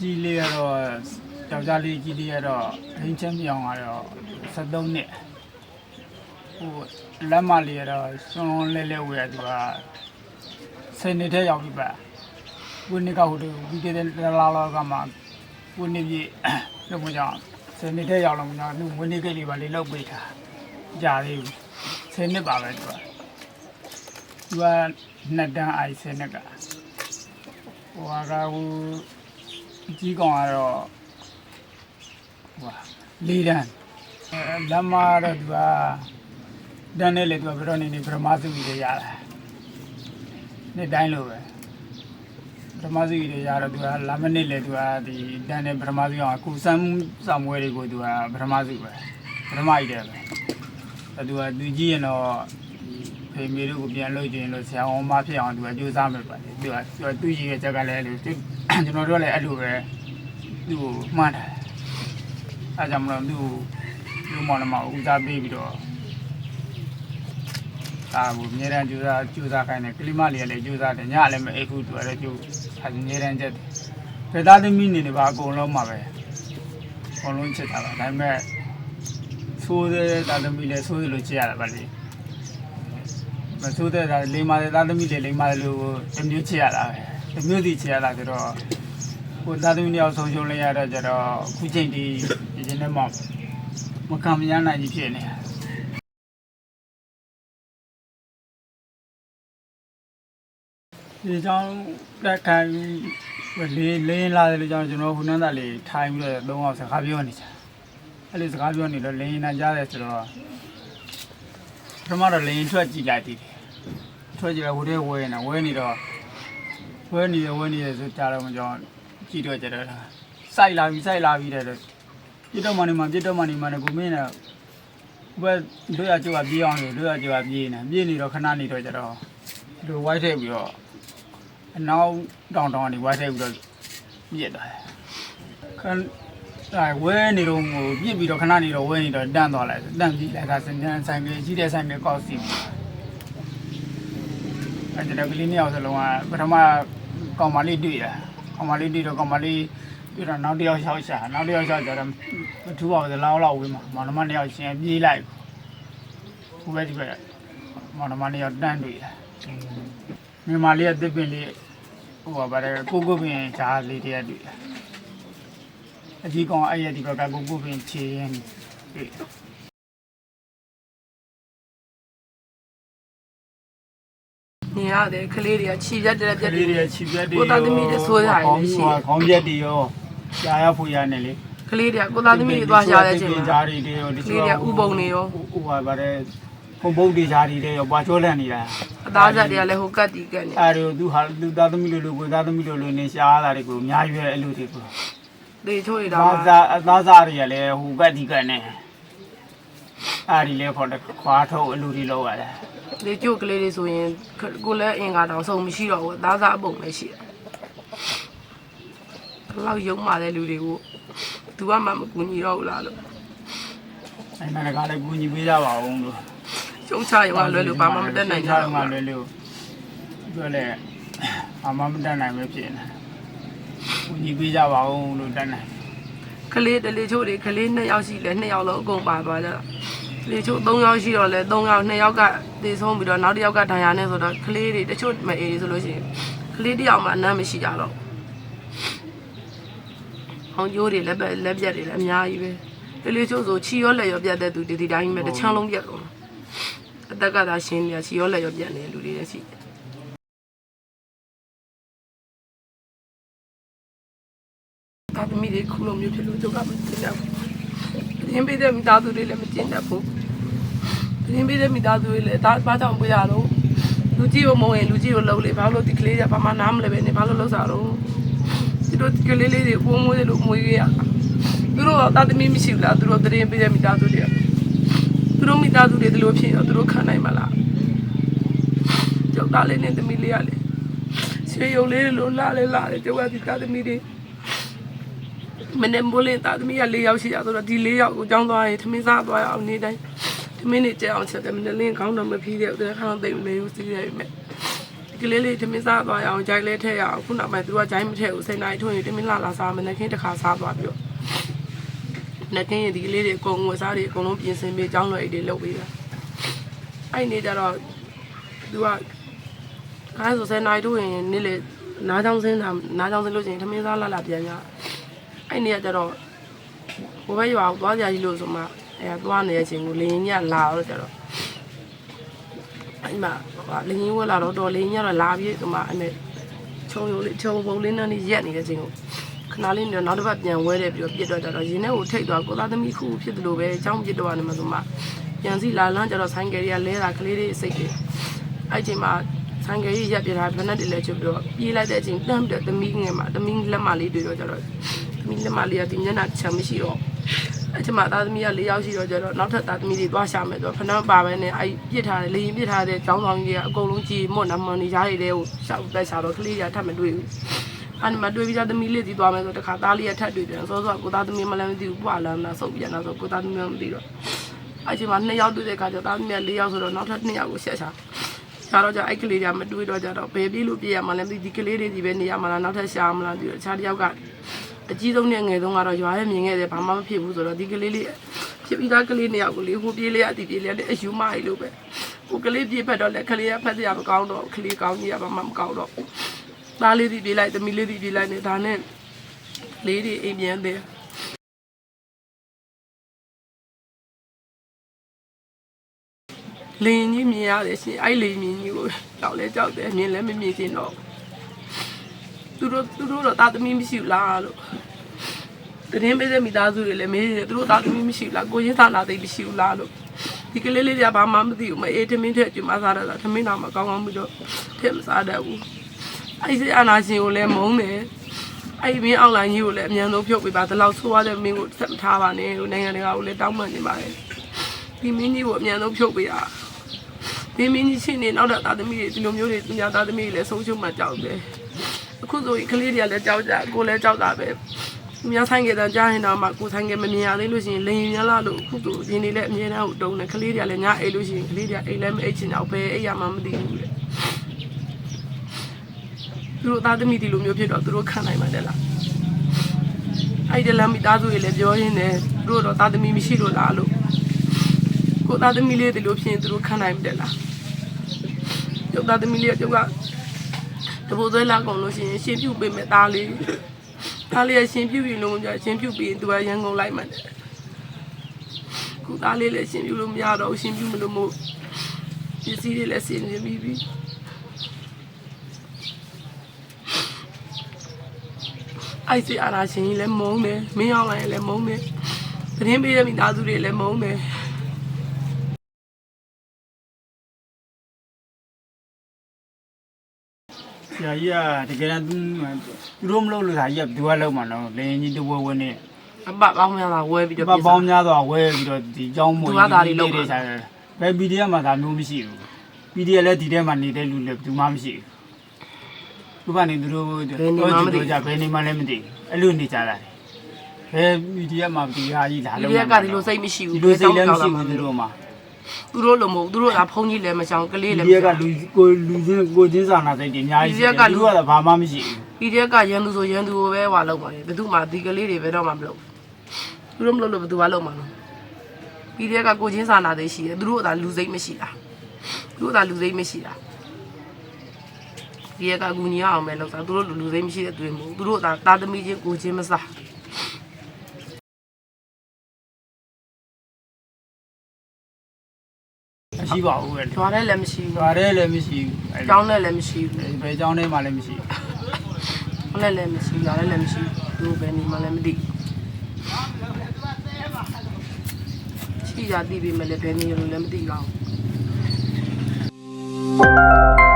ကြီးလေးကတော့ယောက်ျားလေးကြီးလေးကတော့အင်းချမ်းမြောင်ကတော့73နှစ်ဟိုလက်မလေးကတော့စွန်းလဲလဲဝယ်သူက10နှစ်တည်းရောက်ပြီပါဝင်းနေကဟိုတူပြီးတဲ့လာလာကမှဝင်းနေပြီလို့မကြောက်10နှစ်တည်းရောက်လို့မကြောက်သူဝင်းနေကိတ်လေးပါလေးလောက်ပေးတာကြာသေးဘူး10နှစ်ပါပဲသူကသူကနှစ်တန်းအိုက်10နှစ်ကဟိုကဟို ကြီးကောင်ကတော့ဟိုလေးတန်းအဲလမ်းမတော့သူကတန်းနဲ့လေသူကဘယ်တော့နေနေပရမသုကြီးတွေရတာနေ့တိုင်းလိုပဲပရမသုကြီးတွေရတော့သူကလာမနစ်လေသူကဒီတန်းနဲ့ပရမသုအောင်အခုစမ်းဆောင်ပွဲတွေကိုသူကပရမသုပဲပရမကြီးတယ်ပဲအဲသူကသူကြီးရင်တော့ဒီ ဖေမေတို့ကိုပြန်လို့ကျင်လို့ဆရာအောင်မဖြစ်အောင်သူကကြိုးစားမယ်ပါလေသူကသူကသူ့ကြီးရဲ့ချက်ကလည်းအဲ့လိုသူကျွန်တော်တို့ကလည်းအဲ့လိုပဲသူ့ကိုမှန်းတယ်အဲကြောင့်မလို့သူ့လူမောင်နှမဦးစားပေးပြီးတော့အာဘူအများရန်ကြိုးစားကြိုးစားခိုင်းတယ်ကလိမလေးကလည်းကြိုးစားတယ်ညလည်းမအိပ်ဘူးသူကလည်းကြိုးအများရန်ချက်တယ်ဖေသားသမီးနေနေပါအကုန်လုံးမှာပဲအကုန်လုံးချက်တာပါဒါပေမဲ့သိုးတဲ့သားသမီးလည်းသိုးတယ်လို့ချက်ရတာပါလေ မသိုးတဲ့သားလိမ္မာတဲ့သားသမီးလည်းလိမ္မာတယ်လို့တစ်မျိုးချက်ရတာပဲတစ်မျိုးစီချက်ရတာဆိုတော့ကိုသားသမီးတယောက်ဆုံးရှုံးလိုက်ရတော့ကျတော့ခုချိန်ဒီဒီနေ့မှမကံမရနိုင်ကြီးဖြစ်နေတာဒီကြောင့်တက်ခံလေးလေးလာတယ်လို့ကြောင့်ကျွန်တော်ဟိုနန်းသားလေးထိုင်ပြီးတော့သုံးအောင်စကားပြောနေကြအဲ့လိုစကားပြောနေတော့လင်းနာကြားတယ်ဆိုတော့ပထမတော့လင်းထွက်ကြည့်လိုက်သေးတယ် ထွက်ကြည့်လိုက်ဟိုတည်းဝဲနေဝဲနေတော့ဝဲနေတယ်ဝဲနေတယ်ဆိုကြားတော့မကြောင်းကြည့်တော့ကြတော့စိုက်လာပြီစိုက်လာပြီတဲ့ပြစ်တော့မှနေမှပြစ်တော့မှနေမှကိုမင်းနဲ့ဘယ်တို့ရကြွားပြေးအောင်လို့တို့ရကြွားပြေးနေပြေးနေတော့ခဏနေတော့ကြတော့ဒီဝိုက်ထည့်ပြီးတော့အနောက်တောင်တောင်ကနေဝိုင်းထိုက်ပြီးတော့ပြစ်သွားတယ်ခဏအဲဝဲနေတော့ဟိုပြစ်ပြီးတော့ခဏနေတော့ဝဲနေတော့တန်းသွားလိုက်တန်းပြီးလိုက်တာစနေဆိုင်ကကြီးတဲ့ဆိုင်ကကောက်စီအဲ ကျွန်တော်ကလေးနှစ်ယောက်စလုံးကပထမကောင်မလေးတွေ့တာကောင်မလေးတွေ့တော့ကောင်မလေးတွေ့တော့နောက်တစ်ယောက်ရှောက်ရှာနောက်တစ်ယောက်ရှောက်ကြတော့မထူပါဘူးလောက်လောက်ဝေးမှာမောင်နှမနှစ်ယောက်ရှင်ပြေးလိုက်ဟိုဘက်ဒီဘက်မောင်နှမနှစ်ယောက်တန်းတွေ့တာမြန်မာလေးကတစ်ပင်လေးဟိုပါပါတယ်ကိုကိုပင်ဈာလေးတည်းတွေ့တယ်အကြီးကောင်အဲ့ရဒီဘက်ကကိုကိုပင်ခြေရင်တွေ့ နေရတယ်ကလေးတွေကခြိပြတ်တယ်ပြတ်ကတယ်လေးတွေခြေပြတ်တွေကိုသားသမီးတွေဆိုးရတယ်လည်းရှိတယ်ခေါင်းပြက်တွေရောရှားရဖွေရနဲ့လေကလေးတွေကကိုသားသမီးတွေသွားရှာတဲ့အချိန်ဈာမှာတွေတွေရောကလေးတွေကဥပုံတွေရောဟိုပါပါတယ်ခုံပုတ်တွေဈာတွေရောပွားချောလန့်နေတာအသားဆက်တွေကလည်းဟိုကတ်တီကတ်နေအဲ့ဒါသူဟာသူသားသမီးလိုလိုကိုသားသမီးလိုလိုနေရှားရတာတွေကိုအများကြီးပဲအဲ့လိုတွေကိုလေချိုးရတာသားစားအသားစားတွေကလည်းဟိုကတ်ဒီကတ်နဲ့ အဲ့ဒီလေခေါ်တဲ့ခွာထုတ်အလူတွေလောက်ရတယ်လေချိုးကလေးတွေဆိုရင်ကိုလည်းအင်္ဂါတောင်ဆုံးမရှိတော့ဘူးအသားစားအပုံပဲရှိတယ်ဘလောက်ယုံမာတဲ့လူတွေကိုသူကမှမကူညီတော့ဘူးလားလို့အဲ့ဒါကလည်းကူညီပေးကြပါအောင်လို့ကျုံချရုံကလွယ်လို့ဘာမှမတက်နိုင်ကြတော့ဘူးမှလွယ်လို့ပြောလေဘာမှမတတ်နိုင်ပဲဖြစ်နေကူညီပေးကြပါအောင်လို့တတ်နိုင်ကလေးတလေချိုးတွေကလေး2ယောက်ရှိလဲ2ယောက်လုံးအကုန်ပါသွားကြတာ လေချိုး3ယောက်ရှိတော့လဲ3ယောက်2ယောက်ကသေဆုံးပြီးတော့နောက်တစ်ယောက်ကဒဏ်ရာနဲ့ဆိုတော့ကလေးတွေတချို့မအေးဆိုလို့ရှိရင်ကလေးတစ်ယောက်မှအနမ်းမရှိကြတော့ဟောင်းကျိုးတွေလက်ပဲလက်ပြက်တွေလည်းအများကြီးပဲတလေချိုးဆိုချီရောလက်ရောပြတ်တဲ့သူဒီဒီတိုင်းပဲတစ်ချမ်းလုံးပြတ်တော့အသက်ကသာရှင်းနေတာချီရောလက်ရောပြတ်နေတဲ့လူတွေလည်းရှိတယ်တာသမီတွေခုလိုမျိုးဖြစ်လို့ကျုပ်ကမသိတော့ဘူး တင်းပေးတဲ့မိသားစုတွေလည်းမကျင်တတ်ဘူးတင်းပေးတဲ့မိသားစုတွေလည်းဒါဘာကြောင့်ပြရတော့လူကြီးကိုမုံရင်လူကြီးကိုလှုပ်လေဘာလို့ဒီကလေးကဘာမှနားမလဲပဲနေဘာလို့လှုပ်စားတော့ဒီတို့ဒီကလေးလေးတွေဝုန်းမွေးတယ်လို့မွေးရရသူတို့တာသမီးမရှိဘူးလားသူတို့တင်းပေးတဲ့မိသားစုတွေကသူတို့မိသားစုတွေဒီလိုဖြစ်ရောသူတို့ခံနိုင်မလားကျောက်သားလေးနဲ့သမီးလေးရလေဆွေရုံလေးလို့လာလေလာလေကျောက်ကဒီသားသမီးတွေ မနေ့မိုးလင်းသားသမီးက၄ယောက်ရှိရဆိုတော့ဒီ၄ယောက်ကိုကြောင်းသွားရင်ထမင်းစားသွားရအောင်နေ့တိုင်းထမင်းနေကြအောင်ချက်တယ်မနေ့လင်းခေါင်းတော့မဖီးတဲ့တဲ့ခေါင်းသိမ့်မေးဘူးစီးရပြီမဲ့ဒီကလေးလေးတမင်းစားသွားရအောင်ဂျိုင်းလေးထည့်ရအောင်ခုနောက်ပိုင်းသူကဂျိုင်းမထည့်ဘူးစိတ်နိုင်ထွင်တမင်းလာလာစားမနေခင်းတစ်ခါစားသွားပြီးတော့နေခင်းရင်ဒီကလေးတွေအကုန်ဝစားတွေအကုန်လုံးပြင်ဆင်ပြီးအကြောင်းလွယ်အိတ်တွေလုပ်ပေးတာအဲ့နေကြတော့သူကအဲဆိုစနေနိုင်တို့ရင်နေ့လေနားချောင်းစင်းတာနားချောင်းစင်းလို့ချင်းတမင်းစားလာလာပြန်ကြ အဲ့နေကကြတော့ဘိုးဘဲရွာကိုသွားကြကြီးလို့ဆိုမှအဲသွားနေတဲ့အချိန်ကိုလင်းကြီးကလာတော့ကြတော့အဲ့မှာဟာလင်းကြီးဝက်လာတော့တော်လင်းကြီးကတော့လာပြီးဒီမှာအဲ့မဲ့ခြုံရုံလေးခြုံပုံလေးနဲ့နေရက်နေတဲ့ချိန်ကိုခဏလေးနေတော့နောက်တစ်ပတ်ပြန်ဝဲတယ်ပြီးတော့ပြစ်တော့ကြတော့ရင်းထဲကိုထိတ်သွားကိုသားသမီးခုဖြစ်တယ်လို့ပဲအကြောင်းပြစ်တော့နေမှာဆိုမှပြန်စီလာလန်းကြတော့ဆိုင်ကယ်တွေကလဲတာကလေးလေးစိတ်တွေအဲ့ချိန်မှာဆိုင်ကယ်ကြီးရက်ပြတာဘယ်နဲ့တည်းလဲချုပ်ပြီးတော့ပြေးလိုက်တဲ့အချိန်တမ်းပြီးတော့သမီးငယ်မှာသမီးလက်မလေးတွေ့တော့ကြတော့ သမီးလက်မလေးကဒီမျက်နှာချမ်းမရှိတော့အဲ့ချိန်မှာသားသမီးက၄ယောက်ရှိတော့ကြတော့နောက်ထပ်သားသမီးတွေသွားရှာမယ်ဆိုတော့ဖနန်းပါပဲနဲ့အဲ့ပြစ်ထားတယ်လေရင်ပြစ်ထားတဲ့ចောင်းဆောင်ကြီးကအကုန်လုံးကြည်မော့နမန်နေရားတွေတဲ့ကိုရှောက်တက်ရှာတော့ကလေးတွေကထပ်မတွေ့ဘူးအဲ့ဒီမှာတွေ့ပြီးသားသမီးလေးစီသွားမယ်ဆိုတခါသားလေးကထပ်တွေ့ပြန်စောစောကိုသားသမီးမလည်းမသိဘူးပွာလန်းလာဆုပ်ပြန်လာဆိုကိုသားသမီးမသိတော့အဲ့ချိန်မှာနှစ်ယောက်တွေ့တဲ့အခါကျသားသမီးက၄ယောက်ဆိုတော့နောက်ထပ်နှစ်ယောက်ကိုဆက်ချရှာတော့ကြအဲ့ကလေးတွေကမတွေ့တော့ကြတော့ဘယ်ပြေးလို့ပြေးရမှလည်းမသိဒီကလေးတွေဒီပဲနေရမှလားနောက်ထပ်ရှာမလားပြီးတော့အခြားတစ်ယောက်က အကြီးဆုံးနဲ့ငယ်ဆုံးကတော့ရွာရဲ့မြင်ခဲ့တယ်ဘာမှမဖြစ်ဘူးဆိုတော့ဒီကလေးလေးဖြစ်ပြီးသားကလေးနှစ်ယောက်ကိုလေဟိုပြေးလေးအတီပြေးလေးတဲ့အယူမကြီးလို့ပဲဟိုကလေးပြေးဖက်တော့လေကလေးကဖက်တရားမကောင်းတော့ကလေးကောင်းကြီးကဘာမှမကောင်းတော့သားလေးဒီပြေးလိုက်သမီးလေးဒီပြေးလိုက်နေဒါနဲ့လေးတွေအိမ်ပြန်တယ်လင်းကြီးမြင်ရတယ်ရှင်အဲ့လိန်မြင်ကြီးကိုကြောက်လဲကြောက်တယ်မြင်လဲမမြင်ချင်တော့ သူတို့သူတို့တော့တာသမီးမရှိဘူးလားလို့တရင်ပေးတဲ့မိသားစုတွေလည်းမေးတယ်သူတို့တာသမီးမရှိဘူးလားကိုရင်းသာနာသိမရှိဘူးလားလို့ဒီကလေးလေးတွေကဘာမှမသိဘူးမအေးထမင်းထက်ကျမစားတာထမင်းတော့မကောင်းကောင်းပြီးတော့ထက်မစားတတ်ဘူးအဲ့ဒီအနာရှင်ကိုလည်းမုန်းတယ်အဲ့ဒီမင်းအောင်လိုင်းကြီးကိုလည်းအမြန်ဆုံးဖြုတ်ပေးပါဒီလောက်ဆိုးရတဲ့မင်းကိုဆက်မထားပါနဲ့လို့နိုင်ငံတကာကိုလည်းတောင်းပန်နေပါတယ်ဒီမင်းကြီးကိုအမြန်ဆုံးဖြုတ်ပေးတာဒီမင်းကြီးချင်းနေနောက်တော့သားသမီးတွေဒီလိုမျိုးတွေသူများသားသမီးတွေလည်းဆုံးရှုံးမှကြောက်တယ် အခုဆိုရင်ကလေးတွေကလည်းကြောက်ကြကိုလည်းကြောက်တာပဲသူများဆိုင်ကတန်းကြားရင်တော့မှကိုဆိုင်ကမမြင်ရသေးလို့ရှိရင်လိန်ရင်များလားလို့အခုဆိုရင်နေလည်းအမြဲတမ်းဟိုတုံးတယ်ကလေးတွေကလည်းညအိတ်လို့ရှိရင်ကလေးတွေကအိတ်လည်းမအိတ်ချင်တော့ဘယ်အိတ်ရမှမသိဘူးလေသူတို့သားသမီးဒီလိုမျိုးဖြစ်တော့သူတို့ခံနိုင်မှာတဲ့လားအဲ့ဒီလမ်းမိသားစုတွေလည်းပြောရင်းနဲ့သူတို့တော့သားသမီးမရှိလို့လားလို့ကိုသားသမီးလေးဒီလိုဖြစ်ရင်သူတို့ခံနိုင်မှာတဲ့လားကျုပ်သားသမီးလေးကကျုပ်က တဘိုးသွဲလာကုန်လို့ရှိရင်ရှင်ပြုတ်ပေးမယ်သားလေးသားလေးကရှင်ပြုတ်ရင်လုံးကြရှင်ပြုတ်ပြီးရင်သူကရန်ကုန်လိုက်မှတယ်ခုသားလေးလည်းရှင်ပြုတ်လို့မရတော့ဘူးရှင်ပြုတ်မလို့မို့ပစ္စည်းတွေလည်းဆင်နေပြီးပြီအိုက်စီအာရာရှင်ကြီးလည်းမုန်းတယ်မင်းအောင်လိုက်လည်းမုန်းတယ်သတင်းပေးတဲ့မိသားစုတွေလည်းမုန်းတယ် ဆရာကြီးကတကယ်တမ်းသူတို့မလုပ်လို့ဆရာကြီးကဒီဘက်လောက်မှာတော့လေရင်ကြီးတဝဲဝဲနဲ့အပပေါင်းများစွာဝဲပြီးတော့ပေါင်းများစွာဝဲပြီးတော့ဒီကြောင်းမွေးတွေလုပ်နေတယ်ဘယ် PDF မှာဒါမျိုးမရှိဘူး PDF လည်းဒီထဲမှာနေတဲ့လူလည်းဘူးမှမရှိဘူးခုကနေသူတို့တော့ကြည့်ကြဘယ်နေမှလည်းမသိဘူးအဲ့လိုနေကြတာဘယ် PDF မှာဒီဟာကြီးလာလို့ PDF ကဒီလိုစိတ်မရှိဘူးဒီလိုစိတ်လည်းမရှိဘူးသူတို့မှာ သူတို့လိုမဟုတ်သူတို့ကဖုန်းကြီးလည်းမချောင်ကလေးလည်းဒီရက်ကလူကိုလူချင်းကိုချင်းစာနာစိတ်တွေအများကြီးရှိတယ်လူကတော့ဘာမှမရှိဘူးဒီရက်ကရန်သူဆိုရန်သူကိုပဲဟွာလောက်ပါလေဘယ်သူမှဒီကလေးတွေဘယ်တော့မှမလုပ်ဘူးသူတို့မလုပ်လို့ဘယ်သူကလုပ်မှာလဲဒီရက်ကကိုချင်းစာနာသိရှိတယ်သူတို့ကသာလူစိတ်မရှိတာသူတို့ကသာလူစိတ်မရှိတာဒီရက်ကကူညီအောင်ပဲလုပ်တာသူတို့လူစိတ်မရှိတဲ့သူတွေမဟုတ်သူတို့ကသာတာသမီချင်းကိုချင်းမစား မရှိပါဘူးပဲကျွာလည်းလည်းမရှိဘူး။ဘာရဲလည်းမရှိဘူး။အဲ့ကျောင်းလည်းလည်းမရှိဘူးဘယ်ကျောင်းထဲမှာလည်းမရှိဘူး။ဟုတ်လည်းလည်းမရှိဘူး။ဒါလည်းလည်းမရှိဘူး။သူဘယ်နေမှလည်းမသိဘူး။ရှိရသိပြီမလဲဘယ်နေလို့လည်းမသိပါဘူး။